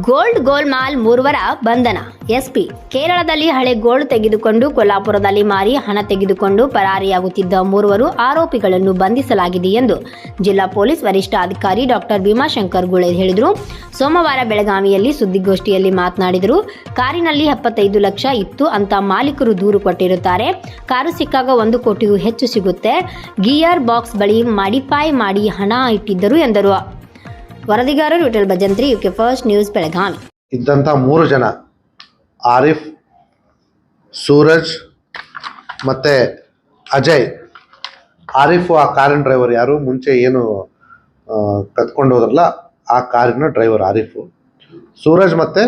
Gold mall ಮೂರ್ವರ ಬಂಧನ. SP. ಕೇರಳದಲ್ಲಿ ಹಳೆ ಗೋಲ್ಡ್ ತೆಗೆದುಕೊಂಡು ಕೊಲ್ಲಾಪುರದಲ್ಲಿ ಮಾರಿ ಹಣ ತೆಗೆದುಕೊಂಡು ಪರಾರಿಯಾಗುತ್ತಿದ್ದ ಮೂರುವರು ಆರೋಪಿಗಳನ್ನು ಬಂಧಿಸಲಾಗಿದೆ ಎಂದು ಜಿಲ್ಲಾ ಪೊಲೀಸ್ ವರಿಷ್ಠಾಧಿಕಾರಿ ಡಾಕ್ಟರ್ ಭೀಮಾಶಂಕರ್ ಗುಳೆ ಹೇಳಿದರು. ಸೋಮವಾರ ಬೆಳಗಾವಿಯಲ್ಲಿ ಸುದ್ದಿಗೋಷ್ಠಿಯಲ್ಲಿ ಮಾತನಾಡಿದರು. ಕಾರಿನಲ್ಲಿ ಎಪ್ಪತ್ತೈದು ಲಕ್ಷ ಇತ್ತು. ಅಂತ ಮಾಲೀಕರು ದೂರು ಕೊಟ್ಟಿರುತ್ತಾರೆ. ಕಾರು ಸಿಕ್ಕಾಗ ಒಂದು ಕೋಟಿಗೂ ಹೆಚ್ಚು ಸಿಗುತ್ತೆ. ಗಿಯರ್ ಬಾಕ್ಸ್ ಬಳಿ ಮಾಡಿಫೈ ಮಾಡಿ ಹಣ ಇಟ್ಟಿದ್ದರು ಎಂದರು. ವರದಿಗಾರರು Vithal Bhajantri, UK first news, Belagavi. ಇದ್ದಂಥ ಮೂರು ಜನ, ಆರಿಫ್, ಸೂರಜ್ ಮತ್ತು ಅಜಯ್, ಆರಿಫು ಆ ಕಾರಿನ ಡ್ರೈವರ್ ಯಾರು, ಮುಂಚೆ ಏನು ಕತ್ಕೊಂಡು ಹೋದ್ರಲ್ಲ, ಆ ಕಾರಿನ ಡ್ರೈವರ್ ಆರಿಫು. ಸೂರಜ್ ಮತ್ತು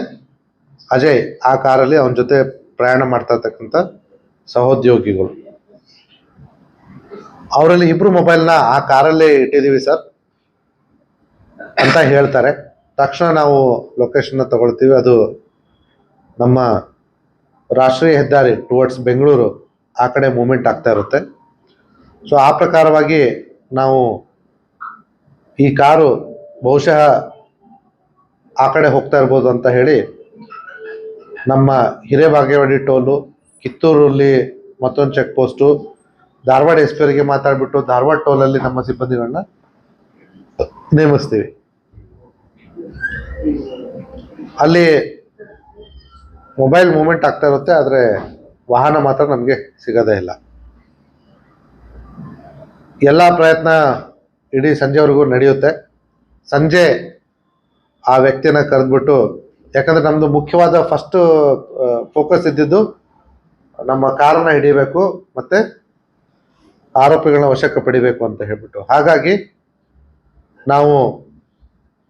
ಅಜಯ್ ಆ ಕಾರಲ್ಲಿ ಅವನ ಜೊತೆ ಪ್ರಯಾಣ ಮಾಡ್ತಾ ಇರ್ತಕ್ಕಂಥ ಸಹೋದ್ಯೋಗಿಗಳು. ಅವರಲ್ಲಿ ಇಬ್ಬರು ಮೊಬೈಲ್ನ ಆ ಕಾರಲ್ಲೇ ಇಟ್ಟಿದ್ದೀವಿ ಸರ್. ಅಂತ ಹೇಳ್ತಾರೆ. ತಕ್ಷಣ ನಾವು ಲೊಕೇಶನ್ನ ತಗೊಳ್ತೀವಿ. ಅದು ನಮ್ಮ ರಾಷ್ಟ್ರೀಯ ಹೆದ್ದಾರಿ ಟುವರ್ಡ್ಸ್ ಬೆಂಗಳೂರು ಆ ಕಡೆ ಮೂಮೆಂಟ್ ಆಗ್ತಾ ಇರುತ್ತೆ. ಸೊ ಆ ಪ್ರಕಾರವಾಗಿ ನಾವು ಈ ಕಾರು ಬಹುಶಃ ಆ ಕಡೆ ಹೋಗ್ತಾ ಇರ್ಬೋದು ಅಂತ ಹೇಳಿ ನಮ್ಮ ಹಿರೇಬಾಗೇವಾಡಿ ಟೋಲು, ಕಿತ್ತೂರಲ್ಲಿ ಮತ್ತೊಂದು check post Dharwad S P ಅವರಿಗೆ ಮಾತಾಡಿಬಿಟ್ಟು ಧಾರವಾಡ ಟೋಲಲ್ಲಿ ನಮ್ಮ ಸಿಬ್ಬಂದಿಗಳನ್ನ ನೇಮಿಸ್ತೀವಿ. ಅಲ್ಲಿ ಮೊಬೈಲ್ ಮೂಮೆಂಟ್ ಆಗ್ತಾ ಇರುತ್ತೆ, ಆದರೆ ವಾಹನ ಮಾತ್ರ ನಮಗೆ ಸಿಗೋದೇ ಇಲ್ಲ. ಎಲ್ಲ ಪ್ರಯತ್ನ ಇಡೀ ಸಂಜೆವರೆಗೂ ನಡೆಯುತ್ತೆ. ಸಂಜೆ ಆ ವ್ಯಕ್ತಿನ ಕರೆದ್ಬಿಟ್ಟು, ಯಾಕಂದರೆ ನಮ್ಮದು ಮುಖ್ಯವಾದ ಫಸ್ಟು ಫೋಕಸ್ ಇದ್ದಿದ್ದು ನಮ್ಮ ಕಾರನ್ನು ಹಿಡಿಬೇಕು ಮತ್ತು ಆರೋಪಿಗಳನ್ನ ವಶಕ್ಕೆ ಪಡಿಬೇಕು ಅಂತ ಹೇಳ್ಬಿಟ್ಟು. ಹಾಗಾಗಿ ನಾವು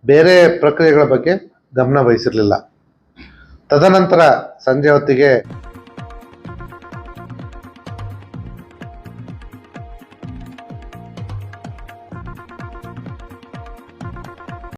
ಬೇರೆ ಪ್ರಕ್ರಿಯೆಗಳ ಬಗ್ಗೆ ಗಮನ ವಹಿಸಿರಲಿಲ್ಲ. ತದನಂತರ ಸಂಜೆ ಹೊತ್ತಿಗೆ